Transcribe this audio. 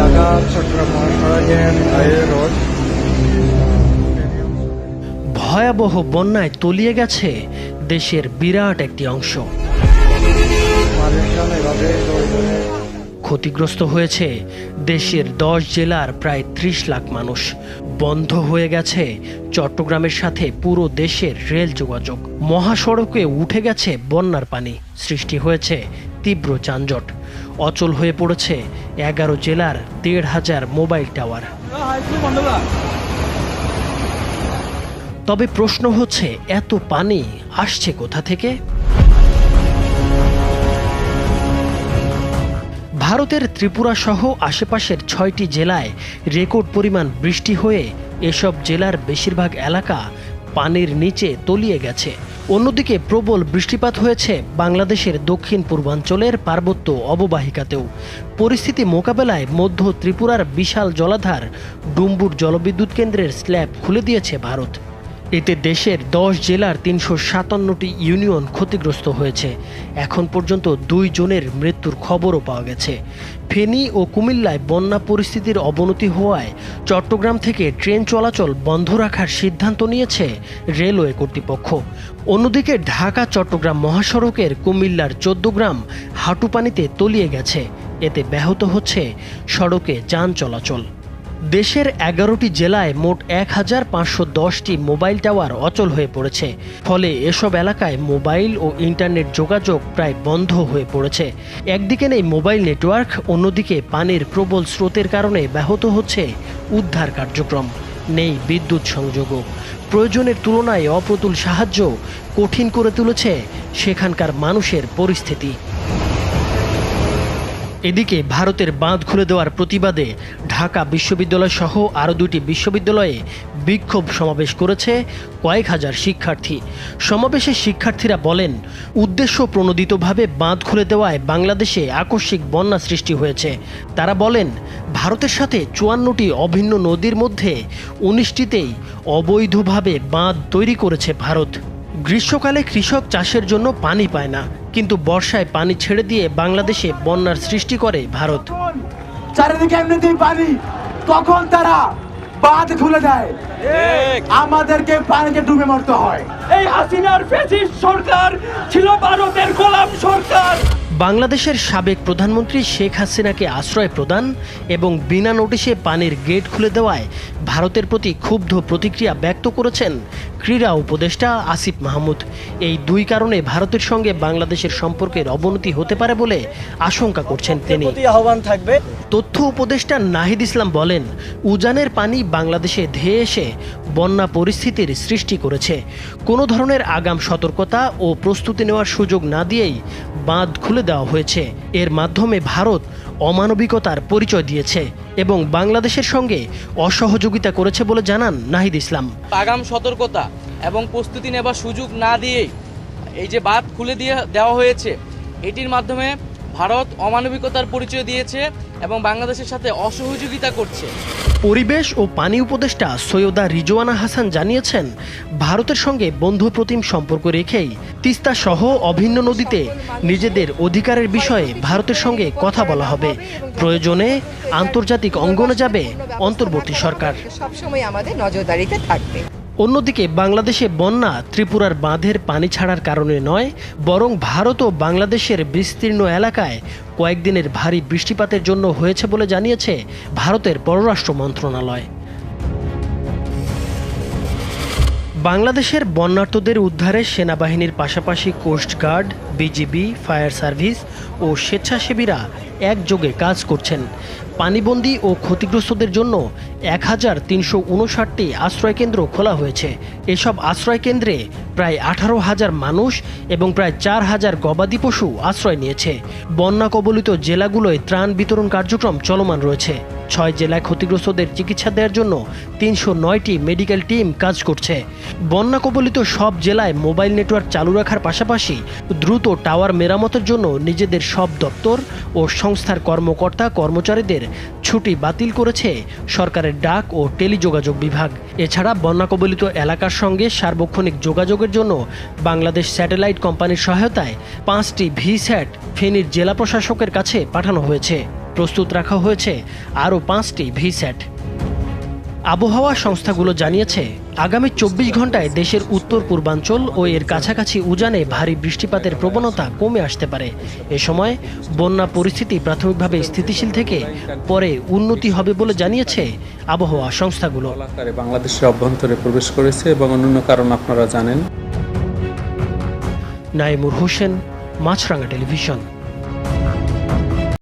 ঢাকা চট্টগ্রাম মহাসড়কের highway road. ভয়াবহ বন্যায় তলিয়ে গেছে দেশের বিরাট একটি অংশ। ক্ষতিগ্রস্ত হয়েছে দেশের দশ জেলার প্রায় ত্রিশ লাখ মানুষ। বন্ধ হয়ে গেছে চট্টগ্রামের সাথে পুরো দেশের রেল যোগাযোগ। মহাসড়কে উঠে গেছে বন্যার পানি। সৃষ্টি হয়েছে তীব্র যানজট। অচল হয়ে পড়েছে। এগারো জেলার দেড় হাজার মোবাইল টাওয়ার। তবে প্রশ্ন হচ্ছে, এত পানি আসছে কোথা থেকে? ভারতের ত্রিপুরা সহ আশেপাশের ছয়টি জেলায় রেকর্ড পরিমাণ বৃষ্টি হয়ে এসব জেলার বেশিরভাগ এলাকা পানির নিচে তলিয়ে গেছে। অন্যদিকে প্রবল বৃষ্টিপাত হয়েছে বাংলাদেশের দক্ষিণ পূর্বাঞ্চলের পার্বত্য অববাহিকাতেও। পরিস্থিতি মোকাবেলায় মধ্য ত্রিপুরার বিশাল জলাধার ডুম্বুর জলবিদ্যুৎ কেন্দ্রের স্ল্যাব খুলে দিয়েছে ভারত। এতে দেশের দশ জেলার তিনশো সাতান্নটি ইউনিয়ন ক্ষতিগ্রস্ত হয়েছে। এখন পর্যন্ত দুই জনের মৃত্যুর খবরও পাওয়া গেছে। ফেনী ও কুমিল্লায় বন্যা পরিস্থিতির অবনতি হওয়ায় চট্টগ্রাম থেকে ট্রেন চলাচল বন্ধ রাখার সিদ্ধান্ত নিয়েছে রেলওয়ে কর্তৃপক্ষ। অন্যদিকে ঢাকা, চট্টগ্রাম মহাসড়কের কুমিল্লার চোদ্দ গ্রাম হাঁটুপানিতে তলিয়ে গেছে। এতে ব্যাহত হচ্ছে সড়কে যান চলাচল। দেশের এগারোটি জেলায় মোট এক হাজার পাঁচশো দশটি মোবাইল টাওয়ার অচল হয়ে পড়েছে। ফলে এসব এলাকায় মোবাইল ও ইন্টারনেট যোগাযোগ প্রায় বন্ধ হয়ে পড়েছে। একদিকে নেই মোবাইল নেটওয়ার্ক, অন্যদিকে পানির প্রবল স্রোতের কারণে ব্যাহত হচ্ছে উদ্ধার কার্যক্রম। নেই বিদ্যুৎ সংযোগও। প্রয়োজনের তুলনায় অপ্রতুল সাহায্য কঠিন করে তুলেছে সেখানকার মানুষের পরিস্থিতি। এদিকে ভারতের বাঁধ খুলে দেওয়ার প্রতিবাদে ঢাকা বিশ্ববিদ্যালয় সহ আরও দুটি বিশ্ববিদ্যালয়ে বিক্ষোভ সমাবেশ করেছে কয়েক হাজার শিক্ষার্থী। সমাবেশে শিক্ষার্থীরা বলেন, উদ্দেশ্য প্রণোদিতভাবে বাঁধ খুলে দেওয়ায় বাংলাদেশে আকস্মিক বন্যা সৃষ্টি হয়েছে। তারা বলেন, ভারতের সাথে চুয়ান্নটি অভিন্ন নদীর মধ্যে উনিশটিতেই অবৈধভাবে বাঁধ তৈরি করেছে ভারত। গ্রীষ্মকালে কৃষক চাষের জন্য পানি পায় না কিন্তু বর্ষায় পানি ছেড়ে দিয়ে বাংলাদেশে বন্যার সৃষ্টি করে ভারত। চারিদিকে এমনিতেই পানি তখন তারা বাঁধ খুলে দেয়। আমাদেরকে পানিতে ডুবে মরতে হয়। এই হাসিনার ফ্যাসিস্ট সরকার ছিল ভারতের গোলাম সরকার। বাংলাদেশের সাবেক প্রধানমন্ত্রী শেখ হাসিনাকে আশ্রয় প্রদান এবং বিনা নোটিশে পানির গেট খুলে দেওয়ায় ভারতের প্রতি ক্ষুব্ধ প্রতিক্রিয়া ব্যক্ত করেছেন ক্রীড়া উপদেষ্টা আসিফ মাহমুদ। এই দুই কারণে ভারতের সঙ্গে বাংলাদেশের সম্পর্কের অবনতি হতে পারে বলে আশঙ্কা করছেন তিনি। আহ্বান থাকবে। তথ্য উপদেষ্টা নাহিদ ইসলাম বলেন উজানের পানি বাংলাদেশে ধেয়ে এসে বন্যা পরিস্থিতির সৃষ্টি করেছে। কোনো ধরনের আগাম সতর্কতা ও প্রস্তুতি নেওয়ার সুযোগ না দিয়েই বাঁধ খুলে দেওয়া হয়েছে। এর মাধ্যমে ভারত অমানবিকতার পরিচয় দিয়েছে এবং বাংলাদেশের সঙ্গে অসহযোগিতা করেছে বলে জানান নাহিদ ইসলাম। আগাম সতর্কতা এবং প্রস্তুতি নেবার সুযোগ না দিয়ে এই যে বাদ খুলে দিয়ে দেওয়া হয়েছে, এটির মাধ্যমে ভারত অমানবিকতার পরিচয় দিয়েছে এবং বাংলাদেশের সাথে অসহযোগিতা করছে। পরিবেশ ও পানি উপদেষ্টা সৈয়দা রিজওয়ানা হাসান জানিয়েছেন, ভারতের সঙ্গে বন্ধুপ্রতিম সম্পর্ক রেখেই তিস্তা সহ অভিন্ন নদীতে নিজেদের অধিকারের বিষয়ে ভারতের সঙ্গে কথা বলা হবে। প্রয়োজনে আন্তর্জাতিক অঙ্গনে যাবে অন্তর্বর্তী সরকার। সবসময় আমাদের নজরদারিতে থাকবে। অন্যদিকে বাংলাদেশে বন্যা ত্রিপুরার বাঁধের পানি ছাড়ার কারণে নয়, বরং ভারত ও বাংলাদেশের বিস্তীর্ণ এলাকায় কয়েকদিনের ভারী বৃষ্টিপাতের জন্য হয়েছে বলে জানিয়েছে ভারতের পররাষ্ট্র মন্ত্রণালয়। বাংলাদেশের বন্যার্তদের উদ্ধারে সেনাবাহিনীর পাশাপাশি coast guard, BGB, fire service ও স্বেচ্ছাসেবীরা একযোগে কাজ করছেন। পানিবন্দী ও ক্ষতিগ্রস্তদের জন্য এক হাজার তিনশো উনষাটটি আশ্রয়কেন্দ্র খোলা হয়েছে। এসব আশ্রয়কেন্দ্রে প্রায় আঠারো হাজার মানুষ এবং প্রায় চার হাজার গবাদি পশু আশ্রয় নিয়েছে। বন্যা কবলিত জেলাগুলোয় ত্রাণ বিতরণ কার্যক্রম চলমান রয়েছে। ছয় জেলায় ক্ষতিগ্রস্তদের চিকিৎসা দেওয়ার জন্য তিনশো নয়টি মেডিকেল টিম কাজ করছে। বন্যা কবলিত সব জেলায় মোবাইল নেটওয়ার্ক চালু রাখার পাশাপাশি দ্রুত টাওয়ার মেরামতের জন্য নিজেদের সব দপ্তর ও সংস্থার কর্মকর্তা কর্মচারীদের ছুটি বাতিল করেছে সরকারের ডাক ও টেলিযোগাযোগ বিভাগ। এছাড়া বন্যা কবলিত এলাকার সঙ্গে সার্বক্ষণিক যোগাযোগের জন্য বাংলাদেশ স্যাটেলাইট কোম্পানির সহায়তায় পাঁচটি ভি স্যাট ফেনীর জেলা প্রশাসকের কাছে পাঠানো হয়েছে। প্রস্তুত রাখা হয়েছে আরও পাঁচটি ভিস্যাট আবহাওয়া সংস্থাগুলো জানিয়েছে আগামী চব্বিশ ঘন্টায় দেশের উত্তর পূর্বাঞ্চল ও এর কাছাকাছি উজানে ভারী বৃষ্টিপাতের প্রবণতা কমে আসতে পারে। এ সময় বন্যা পরিস্থিতি প্রাথমিকভাবে স্থিতিশীল থেকে পরে উন্নতি হবে বলে জানিয়েছে আবহাওয়া সংস্থাগুলো। বাংলাদেশের অভ্যন্তরে প্রবেশ করেছে এবং অন্যান্য কারণ আপনারা জানেন। নাইমুর হোসেন মাছরাঙ্গা টেলিভিশন।